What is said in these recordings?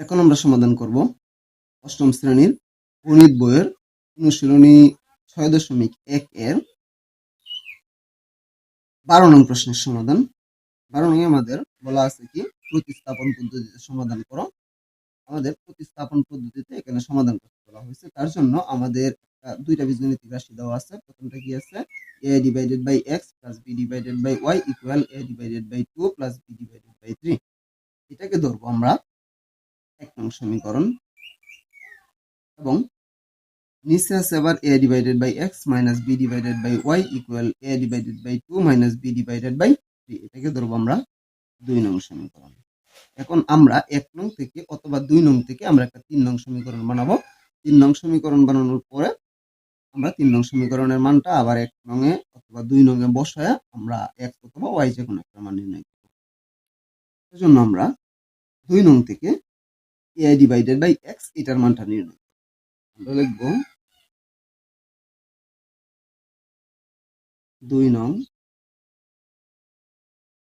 এখন আমরা সমাধান করব অষ্টম শ্রেণির গণিত বইয়ের অনুশীলনী ছয় দশমিক এক এর বারো নং প্রশ্নের সমাধান। বারো নং আমাদের বলা আছে কি, প্রতিস্থাপন পদ্ধতিতে সমাধান করো। আমাদের প্রতিস্থাপন পদ্ধতিতে এখানে সমাধান করতে বলা হয়েছে। তার জন্য আমাদের দুইটা বীজগণিতিক রাশি দেওয়া আছে। প্রথমটা কি আছে? A divided by X plus B divided by Y equal A divided by two plus B divided by three এটাকে ধরবো আমরা এক নং সমীকরণ এবং নিচে আছে আবার a divided by X minus B divided by Y equal a divided by two minus B divided by three এটাকে ধরবো আমরা দুই নং সমীকরণ। এখন আমরা এক নং থেকে অথবা দুই নং থেকে আমরা একটা তিন নং সমীকরণ বানাবো। তিন নং সমীকরণ বানানোর পরে আমরা তিন নং সমীকরণের মানটা আবার এক নঙে অথবা দুই নঙে বসায় আমরা এক্স অথবা ওয়াই যে কোনো একটা মান নির্ণয় করব। সেজন্য আমরা দুই নং থেকে এ ডিভাইডেড বাই এক্স এটার মানটা নির্ণয় আমরা লিখব দুই নং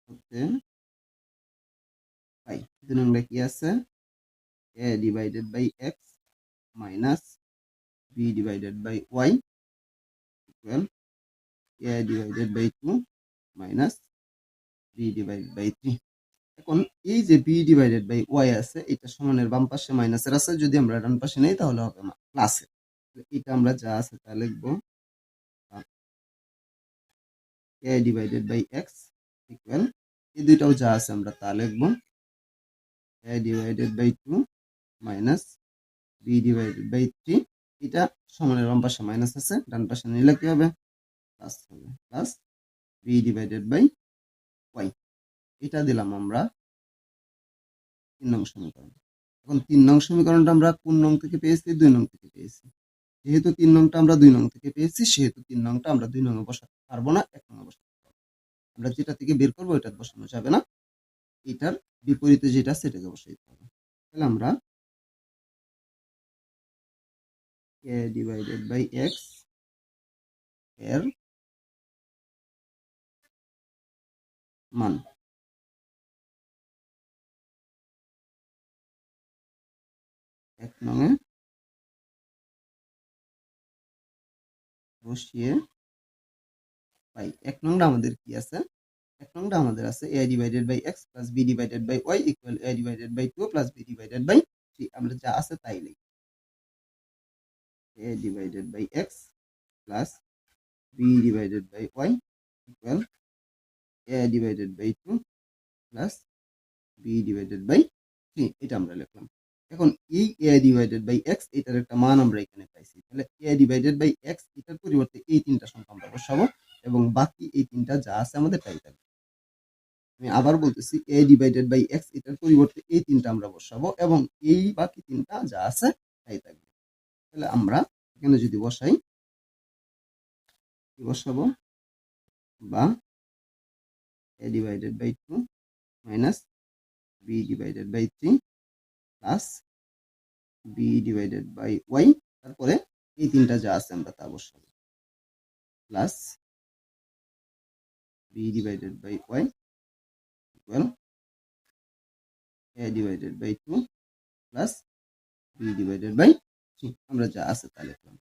হচ্ছে আছে? A divided by X minus B divided by Y equal A divided by two minus B divided by three এখন এই যে বি ডিভাইডেড বাই ওয়াই আছে, এটা সমানের বাম পাশে মাইনাসের আছে, যদি আমরা ডান পাশে নেই, তাহলে হবে প্লাসে এটা আমরা যা আছে তা লিখব A divided by X equal এই দুইটাও যা আছে আমরা তা লিখব A divided by two minus B divided by three এটা সমানের বাম পাশে মাইনাস আছে, ডান পাশে নিলে কি হবে? প্লাস হবে plus B divided by Y এটা দিলাম আমরা তিন নং সমীকরণ। এখন তিন নং সমীকরণটা আমরা কোন নং থেকে পেয়েছি? দুই নং থেকে পেয়েছি। যেহেতু তিন নংটা আমরা দুই নং থেকে পেয়েছি, সেহেতু তিন নংটা আমরা দুই নঙে বসাতে পারব না, এক নঙে বসাতে পারব আমরা যেটা থেকে বের করব এটা বসানো যাবে না। এটার বিপরীতে যেটা, সেটাকে বসাইতে হবে। তাহলে আমরা a divided বাই x এর মান এক নঙে বসিয়ে পাই। এক নংটা আমাদের কি আছে? এক নংটা আমাদের আছে a divided by X plus B divided by Y equal a divided by two plus B divided by three আমরা যা আছে তাই লিখি। a divided by x plus b divided by y equal a divided by 2 plus b divided by 3 এটা আমরা লিখলাম। এখন এই a ডিভাইডেড বাই এক্স এটার একটা মান আমরা এখানে পাইছি। তাহলে a ডিভাইডেড বাই এক্স এটার পরিবর্তে এই তিনটা সংখ্যা আমরা বসাবো এবং বাকি এই তিনটা যা আছে আমাদের তাই থাকবে। আমি আবার বলতেছি, a ডিভাইডেড বাই এক্স এটার পরিবর্তে এই তিনটা আমরা বসাবো এবং এই বাকি তিনটা যা আছে তাই থাকবে। তাহলে আমরা এখানে যদি বসাই বসাবো? বা A divided by two minus B divided by three plus B divided by Y তারপরে এই তিনটা যা আছে আমরা তা বসাবো। Plus B divided by Y equal A divided by two plus B divided by three আমরা যা আছে তা লিখলাম।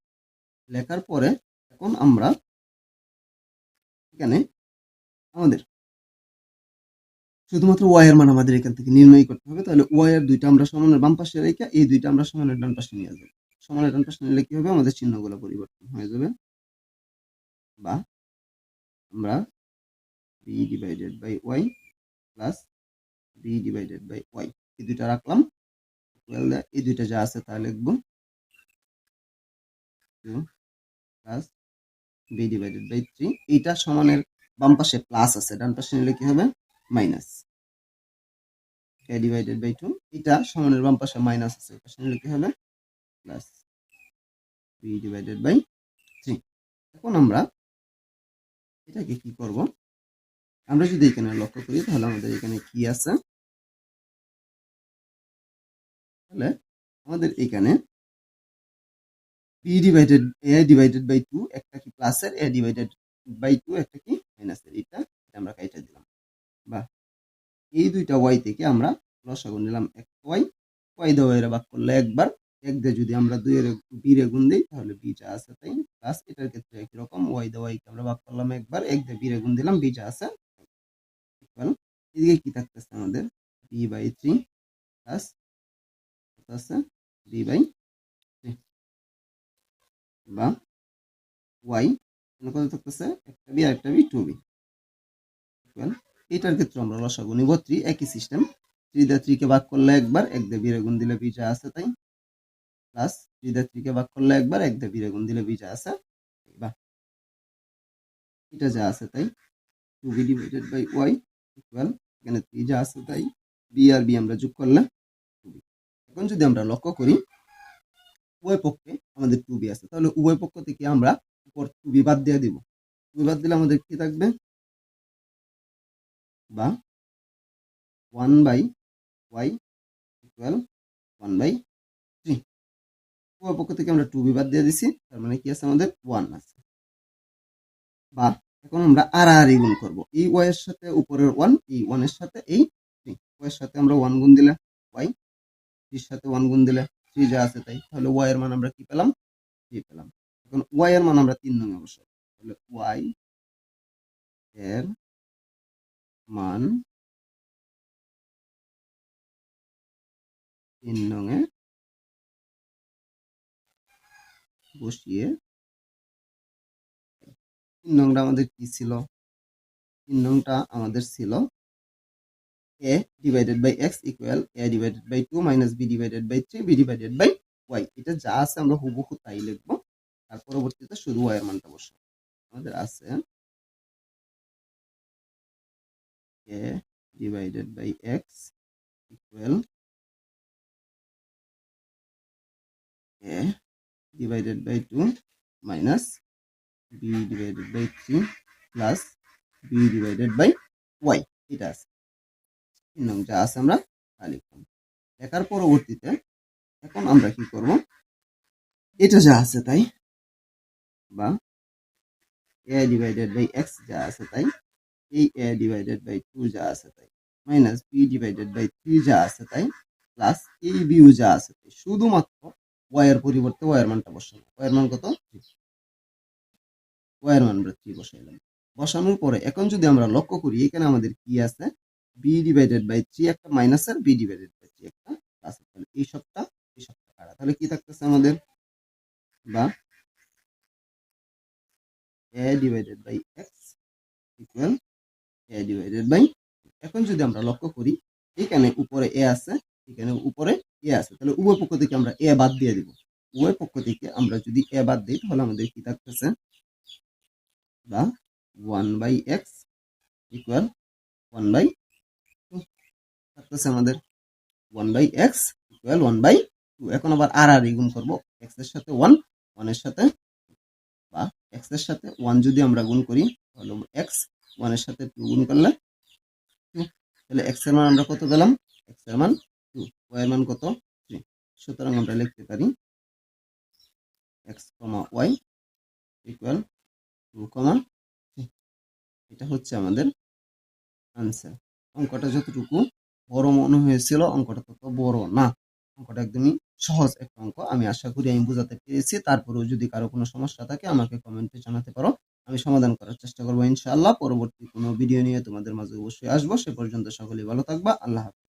লেখার পরে এখন আমরা এখানে আমাদের শুধুমাত্র ওয়াই এর মান আমাদের এখান থেকে নির্ণয় করতে হবে, তাহলে ওয়াই এর দুইটা আমরা সমানের বাম পাশে রেখে এই দুইটা আমরা সমানের ডান পাশে নিয়ে যাব। সমানের ডান পাশে নিলে কি হবে? আমাদের চিহ্নগুলো পরিবর্তন হয়ে যাবে। বা আমরা B divided by Y plus B divided by Y এই দুইটা রাখলাম। এই দুইটা যা আছে তা লিখব। Plus B divided by three এইটা সমানের বাম পাশে প্লাস আছে, ডান পাশে নিলে কি হবে? Minus A divided by two এটা সমানের বাম পাশে মাইনাস আছে পাশে নিলে হবে? Plus B divided by three এখন আমরা এটাকে কি করব? আমরা যদি এখানে লক্ষ্য করি, তাহলে আমাদের এখানে কি আছে? তাহলে আমাদের এখানে B divided A divided by two একটা কি প্লাসের এ ডিভাইডেড বাই টু একটা কি মাইনাসের এটা আমরা কাইটা দিলাম। বা এই দুইটা ওয়াই থেকে আমরা লসাগু নিলাম এক ওয়াই ওয়াই দিয়ে ওয়াই ভাগ করলে একবার এক দিয়ে যদি আমরা দুই এর বি রে গুণ দিই, তাহলে বি যা আছে তাই প্লাস এটার ক্ষেত্রে একই রকম ওয়াই দিয়ে ওয়াই কে আমরা ভাগ করলাম একবার, এক দিয়ে বি রে গুণ দিলাম বি যা আছে এদিকে কি থাকতেছে আমাদের? বি বাই থ্রি প্লাস কত আছে? বি বাই থ্রি বা ওয়াই কত থাকতেছে? একটা বি আর একটা বি টু বি এটার ক্ষেত্রে আমরা লসাগু নিব। থ্রি একই সিস্টেম থ্রি দিয়ে থ্রিকে ভাগ করলে একবার, এক দিয়ে বিরে গুণ দিলে বিজা আছে, তাই? প্লাস থ্রি দিয়ে থ্রিকে ভাগ করলে একবার, এক দিয়ে বিরে গুণ দিলে বিজা আছে। এটা যা আছে, তাই? Two B divided by Y equal এখানে থ্রি যা আছে, তাই? বি আর বি আমরা যোগ করলে এখন যদি আমরা লক্ষ্য করি, উভয় পক্ষে আমাদের টু বি আছে। তাহলে উভয় পক্ষ থেকে আমরা উপর টু বি বাদ দিয়ে দিব। টু বি বাদ দিলে আমাদের কি থাকবে? বা one by Y equal one by three উভয় পক্ষ থেকে আমরা টু বি বাদ দিয়ে দিছি, তার মানে কি আছে আমাদের? ওয়ান আছে। বা এখন আমরা আর আর গুণ করব। এই ওয়াই এর সাথে উপরের ওয়ান এই ওয়ানের সাথে এই থ্রি ওয়াই এর সাথে আমরা ওয়ান গুণ দিলে ওয়াই থ্রির সাথে ওয়ান গুণ দিলে থ্রি যা আছে তাই। তাহলে ওয়াই এর মান আমরা কি পেলাম? থ্রি পেলাম। এখন ওয়াই এর মান আমরা তিন নং অবশ্যই তাহলে ওয়াই এর মান তিন নঙে বসিয়ে তিন নংটা আমাদের কি ছিল? তিন নংটা আমাদের ছিল a divided by x equal a divided by 2 minus b divided by 3 b divided by y. এটা যা আছে আমরা হুবহু তাই লিখব। তার পরবর্তীতে শুধু y এর মানটা বসাবো। আমাদের আছে a divided by x equal a divided by 2 minus b divided by 3 plus b divided by y এটা আছে তিন নং যা আছে আমরা তা লিখলাম লেখার পরবর্তীতে এখন আমরা কি করব এটা যা আছে তাই বা a ডিভাইডেড বাই x যা আছে তাই এই a ডিভাইডেড বাই টু যা আছে তাই। Minus b divided by three যা আছে তাই প্লাস এই বিউ যা আছে তাই। শুধুমাত্র এর পরিবর্তে এর মানটা বসানো এর মান কত? এর মান আমরা থ্রি বসাইলাম। বসানোর পরে এখন যদি আমরা লক্ষ্য করি, এখানে আমাদের কি আছে? বি ডিভাইডেড বাই থ্রি একটা মাইনাস আর বি ডিভাইডেড বাই থ্রি একটা প্লাস তাহলে এই সবটা এই সবটা কাটা তাহলে কি থাকতেছে আমাদের? বা A divided by X equal A divided by এখন যদি আমরা লক্ষ্য করি, এখানে উপরে এ আছে, এখানে উপরে এ আছে, তাহলে উভয় পক্ষ থেকে আমরা এ বাদ দিয়ে দিব। উভয় পক্ষ থেকে আমরা যদি এ বাদ দিই, তাহলে আমাদের কি থাকতেছে? বা one by x equal one by থাকতেছে আমাদের। One by x equal one by two এখন আবার আর আর গুণ করব এক্সের সাথে ওয়ান ওয়ানের সাথে বা এক্সের সাথে ওয়ান যদি আমরা গুণ করি, তাহলে এক্স ওয়ানের সাথে টু গুণ করলে টু তাহলে এক্সের মান আমরা কত পেলাম? এক্সের মান টু ওয়াই এর মান কত? থ্রি সুতরাং আমরা লিখতে পারি x comma y equal to comma এটা হচ্ছে আমাদের আনসার অঙ্কটা যতটুকু বড় মনে হয়েছিল, অঙ্কটা তত বড় না। অঙ্কটা একদমই সহজ একটা অঙ্ক। আমি আশা করি আমি বোঝাতে পেরেছি। তারপরেও যদি কারও কোনো সমস্যা থাকে, আমাকে কমেন্টে জানাতে পারো। আমি সমাধান করার চেষ্টা করব ইনশাআল্লাহ। পরবর্তী কোনো ভিডিও নিয়ে তোমাদের মাঝে অবশ্যই আসব। সে পর্যন্ত সকলেই ভালো থাকবা। আল্লাহ হাফিজ।